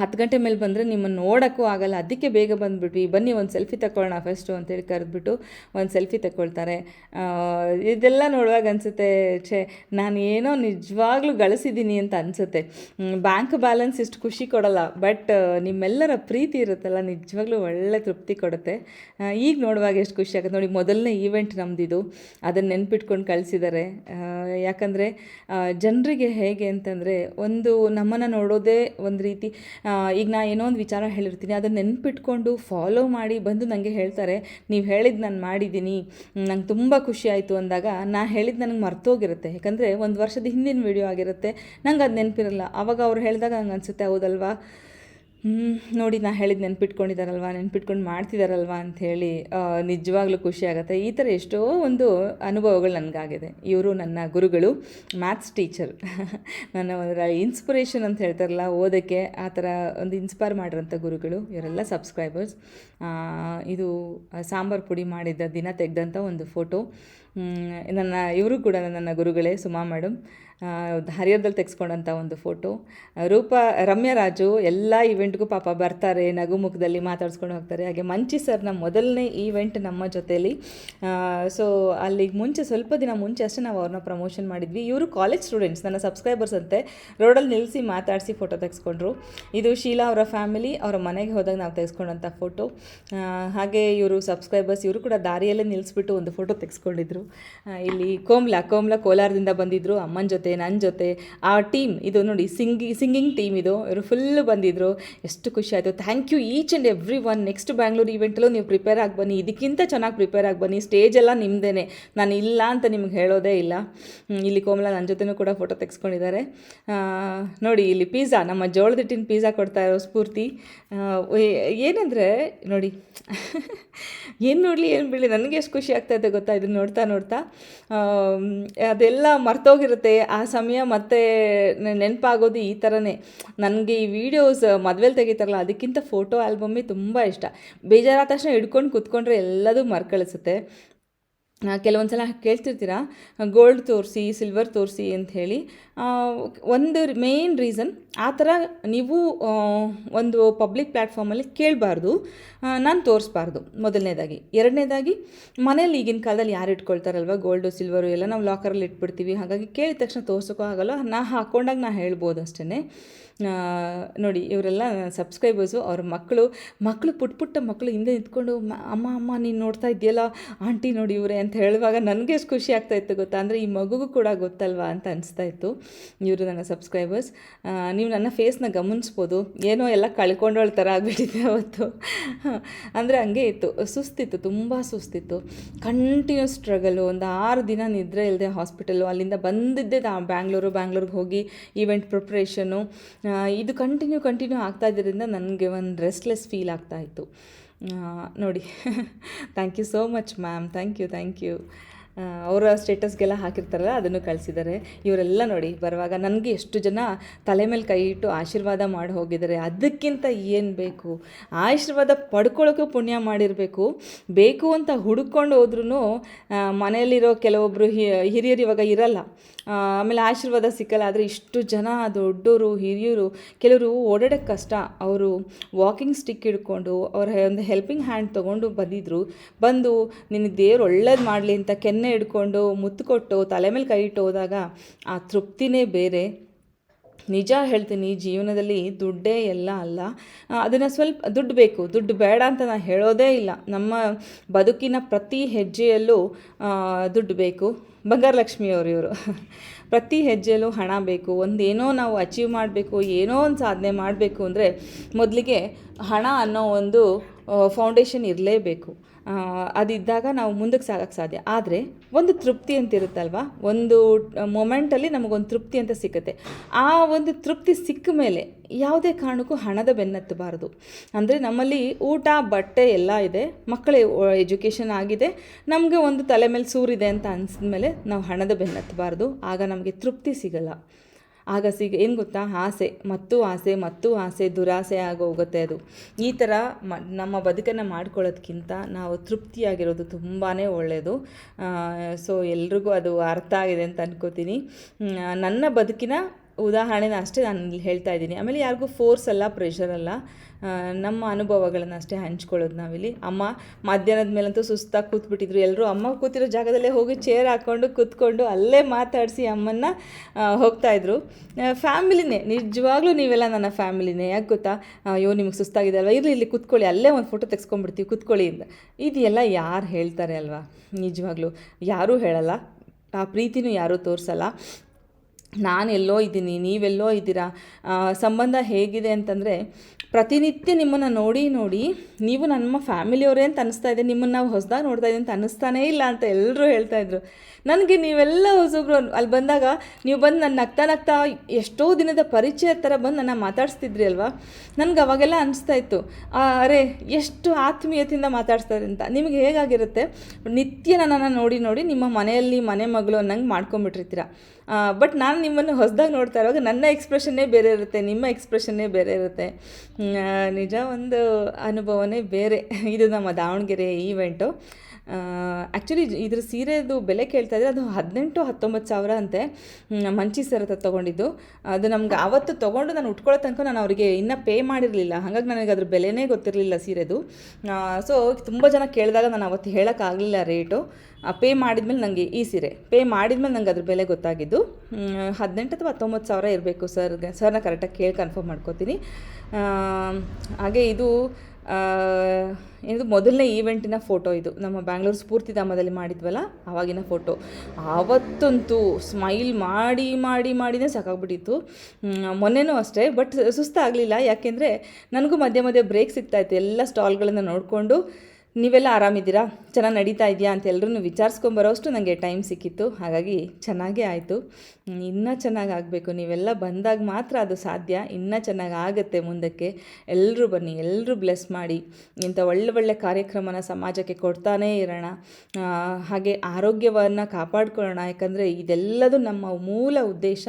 ಹತ್ತು ಗಂಟೆ ಮೇಲೆ ಬಂದರೆ ನಿಮ್ಮನ್ನು ನೋಡೋಕ್ಕೂ ಆಗಲ್ಲ. ಅದಕ್ಕೆ ಬೇಗ ಬಂದುಬಿಟ್ವಿ. ಬನ್ನಿ ಒಂದು ಸೆಲ್ಫಿ ತಗೊಳ್ಳೋಣ ಫಸ್ಟು ಅಂತೇಳಿ ಕರೆದ್ಬಿಟ್ಟು ಒಂದು ಸೆಲ್ಫಿ ತಗೊಳ್ತಾರೆ ಇದೆಲ್ಲ ನೋಡುವಾಗ ಅನಿಸುತ್ತೆ, ಛೇ, ನಾನು ಏನೋ ನಿಜವಾಗ್ಲೂ ಗಳಿಸಿದ್ದೀನಿ ಅಂತ ಅನಿಸುತ್ತೆ. ಬ್ಯಾಂಕ್ ಬ್ಯಾಲೆನ್ಸ್ ಇಷ್ಟು ಖುಷಿ ಕೊಡಲ್ಲ ಬಟ್ ನಿಮ್ಮೆಲ್ಲರ ಪ್ರೀತಿ ಇರುತ್ತಲ್ಲ, ನಿಜವಾಗ್ಲೂ ಒಳ್ಳೆ ತೃಪ್ತಿ ಕೊಡುತ್ತೆ. ಈಗ ನೋಡುವಾಗ ಎಷ್ಟು ಖುಷಿ ಆಗುತ್ತೆ. ನೋಡಿ, ಮೊದಲನೇ ಈವೆಂಟ್ ನಮ್ಮದಿದು ಅದನ್ನು ನೆನ್ಪಿಟ್ಕೊಂಡು ಕಳಿಸಿದ್ದಾರೆ ಯಾಕಂದರೆ ಜನರಿಗೆ ಹೇಗೆ ಅಂತಂದರೆ, ಒಂದು ನಮ್ಮನ್ನು ನೋಡೋದೇ ಒಂದು ರೀತಿ ಈಗ ನಾ ಏನೋ ಒಂದು ವಿಚಾರ ಹೇಳಿರ್ತೀನಿ. ಅದನ್ನು ನೆನ್ಪಿಟ್ಕೊಂಡು ಫಾಲೋ ಮಾಡಿ ಬಂದು ನನಗೆ ಹೇಳ್ತಾರೆ, ನೀವು ಹೇಳಿದ್ದು ನಾನು ಮಾಡಿದ್ದೀನಿ ನಂಗೆ ತುಂಬ ಖುಷಿ ಆಯಿತು ಅಂದಾಗ ನಾ ಹೇಳಿದ್ದು ನನಗೆ ಮರ್ತೋಗಿರುತ್ತೆ. ಯಾಕಂದರೆ ಒಂದು ವರ್ಷದ ಹಿಂದಿನ ವಿಡಿಯೋ ಆಗಿರುತ್ತೆ. ನಂಗೆ ಅದು ನೆನಪಿರಲ್ಲ. ಅವಾಗ ಅವ್ರು ಹೇಳಿದಾಗ ನಂಗೆ ಅನಿಸುತ್ತೆ, ಹೌದಲ್ವಾ? ನೋಡಿ ನಾ ಹೇಳಿದ್ದು ನೆನ್ಪಿಟ್ಕೊಂಡಿದ್ದಾರಲ್ವ ನೆನ್ಪಿಟ್ಕೊಂಡು ಮಾಡ್ತಿದ್ದಾರಲ್ವ ಅಂಥೇಳಿ ನಿಜವಾಗ್ಲೂ ಖುಷಿ ಆಗುತ್ತೆ. ಈ ಥರ ಎಷ್ಟೋ ಒಂದು ಅನುಭವಗಳು ನನಗಾಗಿದೆ. ಇವರು ನನ್ನ ಗುರುಗಳು ಮ್ಯಾಥ್ಸ್ ಟೀಚರ್ ನನ್ನ ಒಂಥರ ಇನ್ಸ್ಪಿರೇಷನ್ ಅಂತ ಹೇಳ್ತಾರಲ್ಲ, ಓದೋಕ್ಕೆ ಆ ಥರ ಒಂದು ಇನ್ಸ್ಪೈರ್ ಮಾಡಿರೋಂಥ ಗುರುಗಳು, ಇವರೆಲ್ಲ ಸಬ್ಸ್ಕ್ರೈಬರ್ಸ್ ಇದು ಸಾಂಬಾರು ಪುಡಿ ಮಾಡಿದ್ದ ದಿನ ತೆಗೆದಂಥ ಒಂದು ಫೋಟೋ ನನ್ನ, ಇವರು ಕೂಡ ನನ್ನ ಗುರುಗಳೇ, ಸುಮಾ ಮೇಡಮ್ ಹರಿಹರದಲ್ಲಿ ತೆಗೆಸ್ಕೊಂಡಂಥ ಒಂದು ಫೋಟೋ ರೂಪ ರಮ್ಯರಾಜು ಎಲ್ಲ ಇವೆಂಟ್ಗೂ ಪಾಪ ಬರ್ತಾರೆ, ನಗು ಮುಖದಲ್ಲಿ ಮಾತಾಡ್ಸ್ಕೊಂಡು ಹೋಗ್ತಾರೆ. ಹಾಗೆ ಮಂಚಿ ಸರ್ನ ಮೊದಲನೇ ಈವೆಂಟ್ ನಮ್ಮ ಜೊತೆಯಲ್ಲಿ ಸೊ ಅಲ್ಲಿಗೆ ಮುಂಚೆ, ಸ್ವಲ್ಪ ದಿನ ಮುಂಚೆ ಅಷ್ಟೇ ನಾವು ಅವ್ರನ್ನ ಪ್ರಮೋಷನ್ ಮಾಡಿದ್ವಿ. ಇವರು ಕಾಲೇಜ್ ಸ್ಟೂಡೆಂಟ್ಸ್ ನನ್ನ ಸಬ್ಸ್ಕ್ರೈಬರ್ಸ್ ಅಂತೆ. ರೋಡಲ್ಲಿ ನಿಲ್ಲಿಸಿ ಮಾತಾಡಿಸಿ ಫೋಟೋ ತೆಗೆಸ್ಕೊಂಡ್ರು. ಇದು ಶೀಲಾ ಅವರ ಫ್ಯಾಮಿಲಿ ಅವರ ಮನೆಗೆ ಹೋದಾಗ ನಾವು ತೆಗೆಸ್ಕೊಂಡಂಥ ಫೋಟೋ ಹಾಗೆ ಇವರು ಸಬ್ಸ್ಕ್ರೈಬರ್ಸ್ ಇವರು ಕೂಡ ದಾರಿಯಲ್ಲೇ ನಿಲ್ಲಿಸ್ಬಿಟ್ಟು ಒಂದು ಫೋಟೋ ತೆಗೆಸ್ಕೊಂಡಿದ್ರು. ಇಲ್ಲಿ ಕೋಮ್ಲಾ ಕೋಮ್ಲಾ ಕೋಲಾರದಿಂದ ಬಂದಿದ್ದರು ಅಮ್ಮನ ಜೊತೆ. ನನ್ನ ಜೊತೆ, ಆ ಟೀಮ್ ಇದು ನೋಡಿ ಸಿಂಗಿ ಸಿಂಗಿಂಗ್ ಟೀಮ್ ಇದು, ಇವರು ಫುಲ್ ಬಂದಿದ್ದರು ಎಷ್ಟು ಖುಷಿ ಆಯಿತು. Thank you each and every one next Bangalore ಈವೆಂಟಲ್ಲೂ ನೀವು ಪ್ರಿಪೇರ್ ಆಗಿ ಬನ್ನಿ. ಇದಕ್ಕಿಂತ ಚೆನ್ನಾಗಿ ಪ್ರಿಪೇರ್ ಆಗಿ ಬನ್ನಿ. ಸ್ಟೇಜ್ ಎಲ್ಲ ನಿಮ್ಮದೇ ನಾನು ಇಲ್ಲ ಅಂತ ನಿಮ್ಗೆ ಹೇಳೋದೇ ಇಲ್ಲ. ಇಲ್ಲಿ ಕೋಮಲ ನನ್ನ ಜೊತೆನೂ ಕೂಡ ಫೋಟೋ ತೆಗೆಸ್ಕೊಂಡಿದ್ದಾರೆ. ನೋಡಿ ಇಲ್ಲಿ ಪಿಜ್ಜಾ ನಮ್ಮ ಜೋಳದಿಟ್ಟಿನ ಪಿಜ್ಜಾ ಕೊಡ್ತಾ ಇರೋ ಸ್ಫೂರ್ತಿ. ಏನಂದರೆ, ನೋಡಿ, ಏನು ನೋಡಲಿ, ಏನು ಬಿಡಲಿ, ನನಗೆ ಎಷ್ಟು ಖುಷಿ ಆಗ್ತಾ ಇದೆ ಗೊತ್ತಾ? ಇದನ್ನ ನೋಡ್ತಾ ನೋಡ್ತಾ ಅದೆಲ್ಲ ಮರ್ತೋಗಿರುತ್ತೆ. ಆ ಸಮಯ ಮತ್ತೆ ನೆನಪಾಗೋದು ಈ ಥರನೇ ನನಗೆ ಈ ವಿಡಿಯೋಸ್ ಮದುವೆಲಿ ತೆಗಿತಾರಲ್ಲ ಅದಕ್ಕಿಂತ ಫೋಟೋ ಆಲ್ಬಮ್ಮೇ ತುಂಬ ಇಷ್ಟ. ಬೇಜಾರಾದ ತಕ್ಷಣ ಹಿಡ್ಕೊಂಡು ಕೂತ್ಕೊಂಡ್ರೆ ಎಲ್ಲದೂ ಮರ್ಕಳಿಸುತ್ತೆ. ಆ, ಕೆಲವೊಂದು ಸಲ ಕೇಳ್ತಿರ್ತೀರ? ಗೋಲ್ಡ್ ತೋರಿಸಿ ಸಿಲ್ವರ್ ತೋರಿಸಿ ಅಂತ ಹೇಳಿ ಒಂದು ಮೇನ್ ರೀಸನ್ ಆ ಥರ ನೀವು ಒಂದು ಪಬ್ಲಿಕ್ ಪ್ಲ್ಯಾಟ್ಫಾರ್ಮಲ್ಲಿ ಕೇಳಬಾರ್ದು. ನಾನು ತೋರಿಸ್ಬಾರ್ದು ಮೊದಲನೇದಾಗಿ. ಎರಡನೇದಾಗಿ, ಮನೇಲಿ ಈಗಿನ ಕಾಲದಲ್ಲಿ ಯಾರು ಇಟ್ಕೊಳ್ತಾರಲ್ವ? ಗೋಲ್ಡು ಸಿಲ್ವರು ಎಲ್ಲ ನಾವು ಲಾಕರಲ್ಲಿ ಇಟ್ಬಿಡ್ತೀವಿ. ಹಾಗಾಗಿ ಕೇಳಿದ ತಕ್ಷಣ ತೋರ್ಸೋಕ್ಕೂ ಆಗಲ್ಲ ನಾ ಹಾಕ್ಕೊಂಡಾಗ ನಾ ಹೇಳ್ಬೋದು ಅಷ್ಟೇ ನೋಡಿ, ಇವರೆಲ್ಲ ಸಬ್ಸ್ಕ್ರೈಬರ್ಸು ಅವ್ರ ಮಕ್ಕಳು ಮಕ್ಕಳು ಪುಟ್ಟ ಪುಟ್ಟ ಮಕ್ಕಳು ಹಿಂದೆ ನಿಂತ್ಕೊಂಡು ಅಮ್ಮ ಅಮ್ಮ, ನೀನು ನೋಡ್ತಾ ಇದೆಯಲ್ಲ ಆಂಟಿ ನೋಡಿ ಇವರೇ ಅಂತ ಹೇಳುವಾಗ ನನಗೆ ಎಷ್ಟು ಖುಷಿ ಆಗ್ತಾ ಇತ್ತು, ಗೊತ್ತಾ? ಅಂದರೆ ಈ ಮಗುಗೂ ಕೂಡ ಗೊತ್ತಲ್ವಾ ಅಂತ ಅನಿಸ್ತಾ ಇತ್ತು, ಇವರು ನನ್ನ ಸಬ್ಸ್ಕ್ರೈಬರ್ಸ್ ನೀವು ನನ್ನ ಫೇಸ್ನ ಗಮನಿಸ್ಬೋದು. ಏನೋ ಎಲ್ಲ ಕಳ್ಕೊಂಡೋಳ ಥರ ಆಗಿಬಿಟ್ಟಿದೆ ಅವತ್ತು. ಅಂದರೆ ಹಂಗೆ ಇತ್ತು, ಸುಸ್ತಿತ್ತು, ತುಂಬ ಸುಸ್ತಿತ್ತು. ಕಂಟಿನ್ಯೂಸ್ ಸ್ಟ್ರಗಲು ಒಂದು ಆರು ದಿನ ನಿದ್ರೆ ಇಲ್ಲದೆ ಹಾಸ್ಪಿಟಲು ಅಲ್ಲಿಂದ ಬಂದಿದ್ದೆ ಬ್ಯಾಂಗ್ಳೂರು, ಬ್ಯಾಂಗ್ಳೂರಿಗೆ ಹೋಗಿ ಈವೆಂಟ್ ಪ್ರಿಪ್ರೇಷನು ಇದು ಕಂಟಿನ್ಯೂ ಕಂಟಿನ್ಯೂ ಆಗ್ತಾ ಇದ್ದರಿಂದ ನನಗೆ ಒಂದು ರೆಸ್ಟ್ಲೆಸ್ ಫೀಲ್ ಆಗ್ತಾ ಇತ್ತು. ನೋಡಿ. Thank you so much ma'am thank you thank you ಅವರ ಸ್ಟೇಟಸ್ಗೆಲ್ಲ ಹಾಕಿರ್ತಾರಲ್ಲ, ಅದನ್ನು ಕಳಿಸಿದ್ದಾರೆ. ಇವರೆಲ್ಲ ನೋಡಿ, ಬರುವಾಗ ನನಗೆ ಎಷ್ಟು ಜನ ತಲೆ ಮೇಲೆ ಕೈ ಇಟ್ಟು ಆಶೀರ್ವಾದ ಮಾಡಿ ಹೋಗಿದ್ದಾರೆ. ಅದಕ್ಕಿಂತ ಏನು ಬೇಕು? ಆಶೀರ್ವಾದ ಪಡ್ಕೊಳ್ಳೋಕ್ಕೂ ಪುಣ್ಯ ಮಾಡಿರಬೇಕು. ಬೇಕು ಅಂತ ಹುಡುಕೊಂಡು ಹೋದ್ರೂ ಮನೆಯಲ್ಲಿರೋ ಕೆಲವೊಬ್ಬರು ಹಿರಿಯರು ಇವಾಗ ಇರಲ್ಲ. ಆಮೇಲೆ ಆಶೀರ್ವಾದ ಸಿಕ್ಕಲ್ಲ, ಆದರೆ ಇಷ್ಟು ಜನ ದೊಡ್ಡವರು ಹಿರಿಯರು, ಕೆಲವರು ಓಡಾಡೋಕ್ಕೆ ಕಷ್ಟ. ಅವರು ವಾಕಿಂಗ್ ಸ್ಟಿಕ್ ಹಿಡ್ಕೊಂಡು, ಅವರ ಒಂದು ಹೆಲ್ಪಿಂಗ್ ಹ್ಯಾಂಡ್ ತೊಗೊಂಡು ಬಂದಿದ್ರು. ಬಂದು ನಿನಗೆ ದೇವ್ರು ಒಳ್ಳೇದು ಮಾಡಲಿ ಅಂತ ಕೆನ್ನೆ ಹಿಡ್ಕೊಂಡು ಮುತ್ತು ಕೊಟ್ಟು ತಲೆ ಮೇಲೆ ಕೈ ಇಟ್ಟು ಹೋದಾಗ ಆ ತೃಪ್ತಿನೇ ಬೇರೆ. ನಿಜ ಹೇಳ್ತೀನಿ, ಜೀವನದಲ್ಲಿ ದುಡ್ಡೇ ಎಲ್ಲ ಅಲ್ಲ. ಅದನ್ನು ಸ್ವಲ್ಪ ದುಡ್ಡು ಬೇಕು, ದುಡ್ಡು ಬೇಡ ಅಂತ ನಾನು ಹೇಳೋದೇ ಇಲ್ಲ. ನಮ್ಮ ಬದುಕಿನ ಪ್ರತಿ ಹೆಜ್ಜೆಯಲ್ಲೂ ದುಡ್ಡು ಬೇಕು. ಬಂಗಾರ ಲಕ್ಷ್ಮಿಯವರು ಇವರು. ಪ್ರತಿ ಹೆಜ್ಜೆಯಲ್ಲೂ ಹಣ ಬೇಕು. ಒಂದೇನೋ ನಾವು ಅಚೀವ್ ಮಾಡಬೇಕು, ಏನೋ ಒಂದು ಸಾಧನೆ ಮಾಡಬೇಕು ಅಂದರೆ ಮೊದಲಿಗೆ ಹಣ ಅನ್ನೋ ಒಂದು ಫೌಂಡೇಶನ್ ಇರಲೇಬೇಕು. ಅದಿದ್ದಾಗ ನಾವು ಮುಂದಕ್ಕೆ ಸಾಗಕ್ಕೆ ಸಾಧ್ಯ. ಆದರೆ ಒಂದು ತೃಪ್ತಿ ಅಂತ ಇರುತ್ತಲ್ವ? ಒಂದು ಮೊಮೆಂಟಲ್ಲಿ ನಮಗೊಂದು ತೃಪ್ತಿ ಅಂತ ಸಿಕ್ಕುತ್ತೆ. ಆ ಒಂದು ತೃಪ್ತಿ ಸಿಕ್ಕ ಮೇಲೆ ಯಾವುದೇ ಕಾರಣಕ್ಕೂ ಹಣದ ಬೆನ್ನತ್ತಬಾರದು. ಅಂದರೆ ನಮ್ಮಲ್ಲಿ ಊಟ, ಬಟ್ಟೆ ಎಲ್ಲ ಇದೆ. ಮಕ್ಕಳ ಎಜುಕೇಷನ್ ಆಗಿದೆ. ನಮಗೆ ಒಂದು ತಲೆ ಮೇಲೆ ಸೂರಿದೆ ಅಂತ ಅನಿಸಿದ್ಮೇಲೆ ನಾವು ಹಣದ ಬೆನ್ನತ್ತಬಾರ್ದು. ಆಗ ನಮಗೆ ತೃಪ್ತಿ ಸಿಗಲ್ಲ. ಆಗ ಸಿಗ, ಏನು ಗೊತ್ತಾ? ಆಸೆ, ಮತ್ತು ಆಸೆ ಮತ್ತು ಆಸೆ, ದುರಾಸೆ ಆಗೋಗುತ್ತೆ ಅದು. ಈ ಥರ ಮ, ನಮ್ಮ ಬದುಕನ್ನು ಮಾಡ್ಕೊಳ್ಳೋದ್ಕಿಂತ ನಾವು ತೃಪ್ತಿಯಾಗಿರೋದು ತುಂಬಾ ಒಳ್ಳೆಯದು ಸೊ ಎಲ್ರಿಗೂ ಅದು ಅರ್ಥ ಆಗಿದೆ ಅಂತ ಅಂದ್ಕೋತೀನಿ ನನ್ನ ಬದುಕಿನ ಉದಾಹರಣೆನ ಅಷ್ಟೇ ನಾನು ಇಲ್ಲಿ ಹೇಳ್ತಾ ಇದ್ದೀನಿ. ಆಮೇಲೆ ಯಾರಿಗೂ ಫೋರ್ಸ್ ಅಲ್ಲ ಪ್ರೆಷರ್ ಅಲ್ಲ ನಮ್ಮ ಅನುಭವಗಳನ್ನು ಅಷ್ಟೇ ಹಂಚ್ಕೊಳ್ಳೋದು ನಾವಿಲ್ಲಿ. ಅಮ್ಮ ಮಧ್ಯಾಹ್ನದ ಮೇಲಂತೂ ಸುಸ್ತಾಗಿ ಕೂತ್ಬಿಟ್ಟಿದ್ರು. ಎಲ್ಲರೂ ಅಮ್ಮ ಕೂತಿರೋ ಜಾಗದಲ್ಲೇ ಹೋಗಿ ಚೇರ್ ಹಾಕ್ಕೊಂಡು ಕೂತ್ಕೊಂಡು ಅಲ್ಲೇ ಮಾತಾಡಿಸಿ ಅಮ್ಮನ್ನ ಹೋಗ್ತಾಯಿದ್ರು ಫ್ಯಾಮಿಲಿನೇ, ನಿಜವಾಗ್ಲೂ ನೀವೆಲ್ಲ ನನ್ನ ಫ್ಯಾಮಿಲಿನೇ. ಯಾಕೆ ಗೊತ್ತಾ? ಅಯ್ಯೋ, ನಿಮಗೆ ಸುಸ್ತಾಗಿದೆ ಅಲ್ವಾ? ಇರಲಿ ಇಲ್ಲಿ ಕೂತ್ಕೊಳ್ಳಿ. ಅಲ್ಲೇ ಒಂದು ಫೋಟೋ ತೆಗೆಸ್ಕೊಂಡ್ಬಿಡ್ತೀವಿ. ಕೂತ್ಕೊಳ್ಳಿ ಅಂತ. ಇದೆಲ್ಲ ಯಾರು ಹೇಳ್ತಾರೆ ಅಲ್ವಾ? ನಿಜವಾಗ್ಲೂ. ಯಾರೂ ಹೇಳಲ್ಲ. ಆ ಪ್ರೀತಿನೂ ಯಾರೂ ತೋರಿಸಲ್ಲ. ನಾನು ಎಲ್ಲೋ ಇದ್ದೀನಿ, ನೀವೆಲ್ಲೋ ಇದ್ದೀರಾ? ಸಂಬಂಧ ಹೇಗಿದೆ ಅಂತಂದರೆ, ಪ್ರತಿನಿತ್ಯ ನಿಮ್ಮನ್ನು ನೋಡಿ ನೋಡಿ ನೀವು ನಮ್ಮ ಫ್ಯಾಮಿಲಿಯವರೇ ಅಂತ ಅನಿಸ್ತಾ ಇದೆ. ನಿಮ್ಮನ್ನು ನಾವು ಹೊಸದಾಗಿ ನೋಡ್ತಾ ಇದ್ದೀನಿ ಅಂತ ಅನ್ನಿಸ್ತಾನೇ ಇಲ್ಲ ಅಂತ ಎಲ್ಲರೂ ಹೇಳ್ತಾ ಇದ್ರು. ನನಗೆ ನೀವೆಲ್ಲ ಹೊಸಬ್ರು ಅಲ್ಲಿ ಬಂದಾಗ ನೀವು ಬಂದು ನನ್ನ ನಗ್ತಾ ನಗ್ತಾ ಎಷ್ಟೋ ದಿನದ ಪರಿಚಯ ಥರ ಬಂದು ನನ್ನ ಮಾತಾಡಿಸ್ತಿದ್ರಿ ಅಲ್ವಾ? ನನಗೆ ಅವಾಗೆಲ್ಲ ಅನಿಸ್ತಾ ಇತ್ತು. ಅರೆ, ಎಷ್ಟು ಆತ್ಮೀಯತೆಯಿಂದ ಮಾತಾಡ್ಸ್ತಾರೆ ಅಂತ. ನಿಮಗೆ ಹೇಗಾಗಿರುತ್ತೆ? ನಿತ್ಯ ನನ್ನನ್ನು ನೋಡಿ ನೋಡಿ ನಿಮ್ಮ ಮನೆಯಲ್ಲಿ ಮನೆ ಮಗಳು ಅನ್ನಂಗೆ ಮಾಡ್ಕೊಂಬಿಟ್ಟಿರ್ತೀರ. ಬಟ್ ನಾನು ನಿಮ್ಮನ್ನು ಹೊಸದಾಗಿ ನೋಡ್ತಾ ಇರುವಾಗ ನನ್ನ ಎಕ್ಸ್ಪ್ರೆಷನ್ನೇ ಬೇರೆ ಇರುತ್ತೆ, ನಿಮ್ಮ ಎಕ್ಸ್ಪ್ರೆಷನ್ನೇ ಬೇರೆ ಇರುತ್ತೆ. ನಿಜ ಒಂದು ಅನುಭವನೇ ಬೇರೆ. ಇದು ನಮ್ಮ ದಾವಣಗೆರೆ ಈವೆಂಟು ಆ್ಯಕ್ಚುಲಿ ಇದ್ರ ಸೀರೆದು ಬೆಲೆ ಕೇಳ್ತಾ ಇದ್ದರೆ ಅದು ಹದಿನೆಂಟು ಹತ್ತೊಂಬತ್ತು ಸಾವಿರ ಅಂತೆ. ಮಂಚಿ ಸರ್ ಹತ್ರ ತೊಗೊಂಡಿದ್ದು. ಅದು ನಮ್ಗೆ ಆವತ್ತು ತೊಗೊಂಡು ನಾನು ಉಟ್ಕೊಳ್ಳೋ ತನಕ ನಾನು ಅವರಿಗೆ ಇನ್ನೂ ಪೇ ಮಾಡಿರಲಿಲ್ಲ. ಹಾಗಾಗಿ ನನಗೆ ಅದ್ರ ಬೆಲೆನೇ ಗೊತ್ತಿರಲಿಲ್ಲ ಸೀರೆದು. ಸೊ ತುಂಬ ಜನ ಕೇಳಿದಾಗ ನಾನು ಅವತ್ತು ಹೇಳೋಕ್ಕಾಗಲಿಲ್ಲ ರೇಟು. ಪೇ ಮಾಡಿದ್ಮೇಲೆ ನನಗೆ ಈ ಸೀರೆ. ಪೇ ಮಾಡಿದ್ಮೇಲೆ ನಂಗೆ ಅದ್ರ ಬೆಲೆ ಗೊತ್ತಾಗಿದ್ದು. ಹದಿನೆಂಟು ಅಥವಾ ಹತ್ತೊಂಬತ್ತು ಸಾವಿರ ಇರಬೇಕು ಸರ್ಗೆ. ಸರ್ನ ಕರೆಕ್ಟಾಗಿ ಕೇಳಿ ಕನ್ಫರ್ಮ್ ಮಾಡ್ಕೋತೀನಿ. ಹಾಗೆ ಇದು ಇದು ಮೊದಲನೇ ಈವೆಂಟಿನ ಫೋಟೋ ಇದು. ನಮ್ಮ ಬ್ಯಾಂಗ್ಳೂರು ಸ್ಫೂರ್ತಿಧಾಮದಲ್ಲಿ ಮಾಡಿದ್ವಲ್ಲ, ಆವಾಗಿನ ಫೋಟೋ. ಆವತ್ತಂತೂ ಸ್ಮೈಲ್ ಮಾಡಿ ಮಾಡಿ, ಮಾಡಿನೇ ಸಾಕಾಗ್ಬಿಟ್ಟಿತ್ತು. ಮೊನ್ನೆನೂ ಅಷ್ಟೇ, ಬಟ್ ಸುಸ್ತಾಗಲಿಲ್ಲ. ಯಾಕೆಂದರೆ, ನನಗೂ ಮಧ್ಯೆ ಮಧ್ಯೆ ಬ್ರೇಕ್ ಸಿಗ್ತಾಯಿತ್ತು ಎಲ್ಲ ಸ್ಟಾಲ್ಗಳನ್ನು ನೋಡಿಕೊಂಡು, ನೀವೆಲ್ಲ ಆರಾಮಿದ್ದೀರಾ? ಚೆನ್ನಾಗಿ ನಡೀತಾ ಇದೆಯಾ ಅಂತ ಎಲ್ಲರೂ ವಿಚಾರಿಸ್ಕೊಂಬರೋಷ್ಟು ನನಗೆ ಟೈಮ್ ಸಿಕ್ಕಿತ್ತು. ಹಾಗಾಗಿ ಚೆನ್ನಾಗೇ ಆಯಿತು. ಇನ್ನೂ ಚೆನ್ನಾಗಿ ಆಗಬೇಕು. ನೀವೆಲ್ಲ ಬಂದಾಗ ಮಾತ್ರ ಅದು ಸಾಧ್ಯ. ಇನ್ನೂ ಚೆನ್ನಾಗಿ ಆಗುತ್ತೆ ಮುಂದಕ್ಕೆ. ಎಲ್ಲರೂ ಬನ್ನಿ ಎಲ್ಲರೂ ಬ್ಲೆಸ್ ಮಾಡಿ. ಇಂಥ ಒಳ್ಳೆ ಒಳ್ಳೆ ಕಾರ್ಯಕ್ರಮನ ಸಮಾಜಕ್ಕೆ ಕೊಡ್ತಾನೇ ಇರೋಣ. ಹಾಗೆ ಆರೋಗ್ಯವನ್ನು ಕಾಪಾಡ್ಕೊಳ್ಳೋಣ. ಯಾಕಂದರೆ ಇದೆಲ್ಲದು ನಮ್ಮ ಮೂಲ ಉದ್ದೇಶ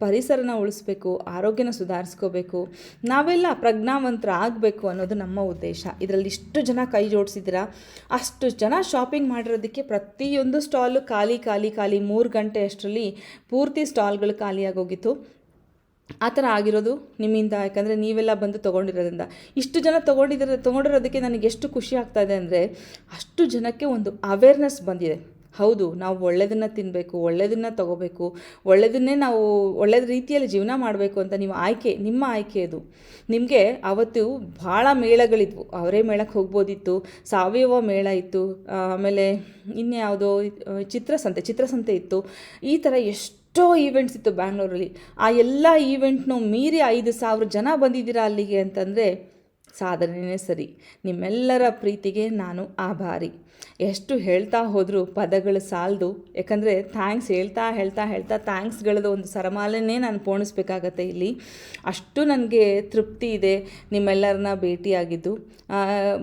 ಪರಿಸರನ ಉಳಿಸ್ಬೇಕು, ಆರೋಗ್ಯನ ಸುಧಾರಿಸ್ಕೋಬೇಕು. ನಾವೆಲ್ಲ ಪ್ರಜ್ಞಾವಂತರ ಆಗಬೇಕು ಅನ್ನೋದು ನಮ್ಮ ಉದ್ದೇಶ. ಇದರಲ್ಲಿ ಇಷ್ಟು ಜನ ಕೈ ಜೋಡಿಸಿದ್ದೀರಾ? ಅಷ್ಟು ಜನ ಶಾಪಿಂಗ್ ಮಾಡಿರೋದಕ್ಕೆ ಪ್ರತಿಯೊಂದು ಸ್ಟಾಲು ಖಾಲಿ ಖಾಲಿ ಖಾಲಿ ಮೂರು ಗಂಟೆ ಅಷ್ಟರಲ್ಲಿ ಪೂರ್ತಿ ಸ್ಟಾಲ್ಗಳು ಖಾಲಿಯಾಗೋಗಿತ್ತು ಆ ಥರ ಆಗಿರೋದು ನಿಮ್ಮಿಂದ, ಯಾಕಂದರೆ ನೀವೆಲ್ಲ ಬಂದು ತೊಗೊಂಡಿರೋದ್ರಿಂದ. ಇಷ್ಟು ಜನ ತೊಗೊಂಡಿರೋ ತೊಗೊಂಡಿರೋದಕ್ಕೆ ನನಗೆ ಎಷ್ಟು ಖುಷಿ ಆಗ್ತಾ ಇದೆ ಅಂದರೆ ಅಷ್ಟು ಜನಕ್ಕೆ ಒಂದು ಅವೇರ್ನೆಸ್ ಬಂದಿದೆ. ಹೌದು, ನಾವು ಒಳ್ಳೆಯದನ್ನು ತಿನ್ನಬೇಕು ಒಳ್ಳೆಯದನ್ನು ತಗೋಬೇಕು ಒಳ್ಳೆಯದನ್ನೇ ನಾವು ಒಳ್ಳೆಯ ರೀತಿಯಲ್ಲಿ ಜೀವನ ಮಾಡಬೇಕು ಅಂತ ನೀವು ಆಯ್ಕೆ, ನಿಮ್ಮ ಆಯ್ಕೆ ಅದು. ನಿಮಗೆ ಅವತ್ತು ಭಾಳ ಮೇಳಗಳಿದ್ವು. ಅವರೇ ಮೇಳಕ್ಕೆ ಹೋಗ್ಬೋದಿತ್ತು, ಸಾವಯವ ಮೇಳ ಇತ್ತು, ಆಮೇಲೆ ಇನ್ಯಾವುದೋ ಚಿತ್ರಸಂತೆ ಚಿತ್ರಸಂತೆ ಇತ್ತು. ಈ ಥರ ಎಷ್ಟು ಎಷ್ಟೋ ಈವೆಂಟ್ಸ್ ಇತ್ತು ಬ್ಯಾಂಗ್ಳೂರಲ್ಲಿ. ಆ ಎಲ್ಲ ಈವೆಂಟ್ನು ಮೀರಿ ಐದು ಸಾವಿರ ಜನ ಬಂದಿದ್ದೀರಾ ಅಲ್ಲಿಗೆ ಅಂತಂದರೆ ಸಾಧನೆಯೇ ಸರಿ. ನಿಮ್ಮೆಲ್ಲರ ಪ್ರೀತಿಗೆ ನಾನು ಆಭಾರಿ. ಎಷ್ಟು ಹೇಳ್ತಾ ಹೋದರೂ ಪದಗಳು ಸಾಲದು. ಯಾಕಂದರೆ ಥ್ಯಾಂಕ್ಸ್ ಹೇಳ್ತಾ ಹೇಳ್ತಾ ಹೇಳ್ತಾ ಥ್ಯಾಂಕ್ಸ್ಗಳದ್ದು ಒಂದು ಸರಮಾಲೆನೇ ನಾನು ಪೋಣಿಸ್ಬೇಕಾಗತ್ತೆ ಇಲ್ಲಿ. ಅಷ್ಟು ನನಗೆ ತೃಪ್ತಿ ಇದೆ ನಿಮ್ಮೆಲ್ಲರನ್ನ ಭೇಟಿಯಾಗಿದ್ದು.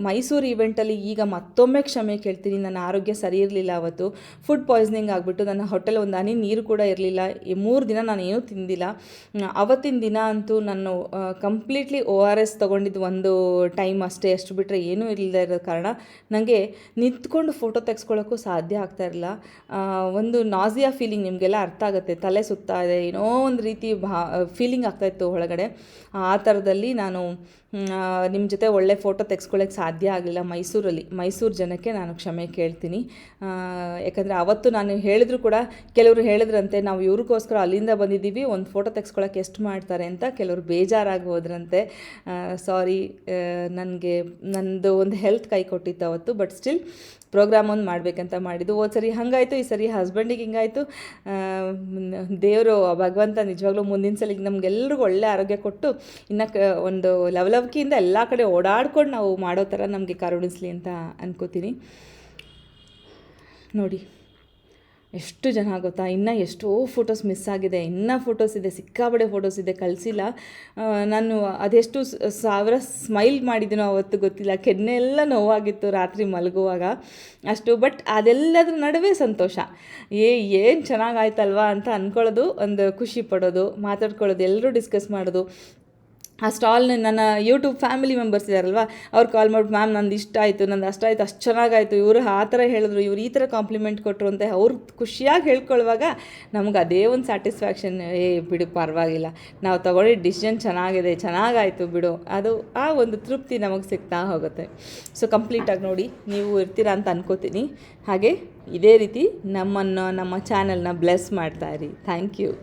ಮೈಸೂರು ಈವೆಂಟಲ್ಲಿ ಈಗ ಮತ್ತೊಮ್ಮೆ ಕ್ಷಮೆ ಕೇಳ್ತೀನಿ. ನನ್ನ ಆರೋಗ್ಯ ಸರಿ ಇರಲಿಲ್ಲ ಅವತ್ತು. ಫುಡ್ ಪಾಯ್ಸನಿಂಗ್ ಆಗಿಬಿಟ್ಟು ನನ್ನ ಹೋಟೆಲ್ ಒಂದು ಹನಿ ನೀರು ಕೂಡ ಇರಲಿಲ್ಲ. ಈ ಮೂರು ದಿನ ನಾನು ಏನೂ ತಿಂದಿಲ್ಲ. ಅವತ್ತಿನ ದಿನ ಅಂತೂ ನಾನು ಕಂಪ್ಲೀಟ್ಲಿ ಓ ಆರ್ ಎಸ್ ತೊಗೊಂಡಿದ್ದು ಒಂದು ಟೈಮ್ ಅಷ್ಟೇ. ಅಷ್ಟು ಬಿಟ್ಟರೆ ಏನೂ ಇಲ್ಲದೆ ಇರೋ ಕಾರಣ. ನನಗೆ ನಿಂತ್ಕೊಂಡು ಫೋಟೋ ತೆಗೆಸ್ಕೊಳ್ಳೋಕ್ಕೂ ಸಾಧ್ಯ ಆಗ್ತಾ ಇರಲಿಲ್ಲ ಒಂದು ನಾಸಿಯಾ ಫೀಲಿಂಗ್ ನಿಮಗೆಲ್ಲ ಅರ್ಥ ಆಗುತ್ತೆ. ತಲೆ ಸುತ್ತಾ ಇದೆ, ಏನೋ ಒಂದು ರೀತಿ ಭಾ, ಫೀಲಿಂಗ್ ಆಗ್ತಾಯಿತ್ತು ಒಳಗಡೆ. ಆ ಥರದಲ್ಲಿ ನಾನು ನಿಮ್ಮ ಜೊತೆ ಒಳ್ಳೆ ಫೋಟೋ ತೆಗೆಸ್ಕೊಳ್ಳೋಕ್ಕೆ ಸಾಧ್ಯ ಆಗಲಿಲ್ಲ. ಮೈಸೂರಲ್ಲಿ, ಮೈಸೂರು ಜನಕ್ಕೆ ನಾನು ಕ್ಷಮೆ ಕೇಳ್ತೀನಿ. ಯಾಕಂದರೆ ಅವತ್ತು ನಾನು ಹೇಳಿದ್ರು ಕೂಡ ಕೆಲವರು ಹೇಳಿದ್ರಂತೆ, ನಾವು ಇವ್ರಿಗೋಸ್ಕರ ಅಲ್ಲಿಂದ ಬಂದಿದ್ದೀವಿ, ಒಂದು ಫೋಟೋ ತೆಗೆಸ್ಕೊಳ್ಳೋಕೆ ಎಷ್ಟು ಮಾಡ್ತಾರೆ ಅಂತ ಕೆಲವರು ಬೇಜಾರಾಗಿ ಹೋದ್ರಂತೆ. ಸಾರಿ ನನಗೆ ನನ್ನದು ಒಂದು ಹೆಲ್ತ್ ಕೈ ಕೊಟ್ಟಿತ್ತು ಅವತ್ತು, ಬಟ್ ಸ್ಟಿಲ್ ಪ್ರೋಗ್ರಾಮ್ ಒಂದು ಮಾಡಬೇಕಂತ ಮಾಡಿದ್ದು. ಹೋದ ಸರಿ, ಹಂಗಾಯಿತು, ಈ ಸರಿ ಹಸ್ಬೆಂಡಿಗೆ ಹಿಂಗಾಯಿತು. ದೇವರು ಭಗವಂತ ನಿಜವಾಗ್ಲೂ ಮುಂದಿನ ಸಲ ನಮಗೆಲ್ಲರಿಗೂ ಒಳ್ಳೆ ಆರೋಗ್ಯ ಕೊಟ್ಟು ಇನ್ನು ಕ, ಒಂದು ಲವಲವಿಕೆಯಿಂದ ಎಲ್ಲ ಕಡೆ ಓಡಾಡ್ಕೊಂಡು ನಾವು ಮಾಡೋ ಥರ ನಮಗೆ ಕರುಣಿಸಲಿ ಅಂತ ಅನ್ಕೋತೀನಿ. ನೋಡಿ. ಎಷ್ಟು ಜನ ಗೊತ್ತಾ? ಇನ್ನೂ ಎಷ್ಟೋ ಫೋಟೋಸ್ ಮಿಸ್ ಆಗಿದೆ. ಇನ್ನೂ ಫೋಟೋಸ್ ಇದೆ. ಸಿಕ್ಕಾಬಡೆ ಫೋಟೋಸ್ ಇದೆ. ಕಳಿಸಿಲ್ಲ. ನಾನು ಅದೆಷ್ಟು ಸಾವಿರ ಸ್ಮೈಲ್ ಮಾಡಿದ್ದೀನೋ ಅವತ್ತು ಗೊತ್ತಿಲ್ಲ. ಕೆನ್ನೆಲ್ಲ ನೋವಾಗಿತ್ತು ರಾತ್ರಿ ಮಲಗುವಾಗ. ಅಷ್ಟು ಬಟ್ ಅದೆಲ್ಲದ್ರ ನಡುವೆ ಸಂತೋಷ. ಏ, ಏನು ಚೆನ್ನಾಗಾಯ್ತಲ್ವಾ ಅಂತ ಅಂದ್ಕೊಳ್ಳೋದು ಒಂದು ಖುಷಿ ಪಡೋದು, ಮಾತಾಡ್ಕೊಳ್ಳೋದು ಎಲ್ಲರೂ ಡಿಸ್ಕಸ್ ಮಾಡೋದು. ಆ ಸ್ಟಾಲ್ನ ನನ್ನ ಯೂಟ್ಯೂಬ್ ಫ್ಯಾಮಿಲಿ ಮೆಂಬರ್ಸ್ ಇದ್ದಾರಲ್ವ ಅವ್ರು ಕಾಲ್ ಮಾಡಿ ಮ್ಯಾಮ್ ನಂದು ಇಷ್ಟ ಆಯಿತು, ನಂದು ಅಷ್ಟ ಆಯಿತು, ಅಷ್ಟು ಚೆನ್ನಾಗಾಯಿತು, ಇವರು ಆ ಥರ ಹೇಳಿದ್ರು, ಇವ್ರು ಈ ಥರ ಕಾಂಪ್ಲಿಮೆಂಟ್ ಕೊಟ್ಟರು ಅಂತ ಅವ್ರು ಖುಷಿಯಾಗಿ ಹೇಳ್ಕೊಳ್ಳುವಾಗ ನಮ್ಗೆ ಅದೇ ಒಂದು ಸ್ಯಾಟಿಸ್ಫ್ಯಾಕ್ಷನ್ ಏ, ಬಿಡು, ಪರವಾಗಿಲ್ಲ, ನಾವು ತಗೊಂಡಿದ್ದ ಡಿಸಿಷನ್ ಚೆನ್ನಾಗಿದೆ, ಚೆನ್ನಾಗಾಯಿತು, ಬಿಡು. ಅದು ಆ ಒಂದು ತೃಪ್ತಿ ನಮಗೆ ಸಿಗ್ತಾ ಹೋಗುತ್ತೆ. ಸೊ ಕಂಪ್ಲೀಟಾಗಿ ನೋಡಿ, ನೀವು ಇರ್ತೀರಾ ಅಂತ ಅನ್ಕೋತೀನಿ. ಹಾಗೆ, ಇದೇ ರೀತಿ ನಮ್ಮನ್ನು, ನಮ್ಮ ಚಾನೆಲ್ನ ಬ್ಲೆಸ್ ಮಾಡ್ತಾ ಇರಿ. Thank you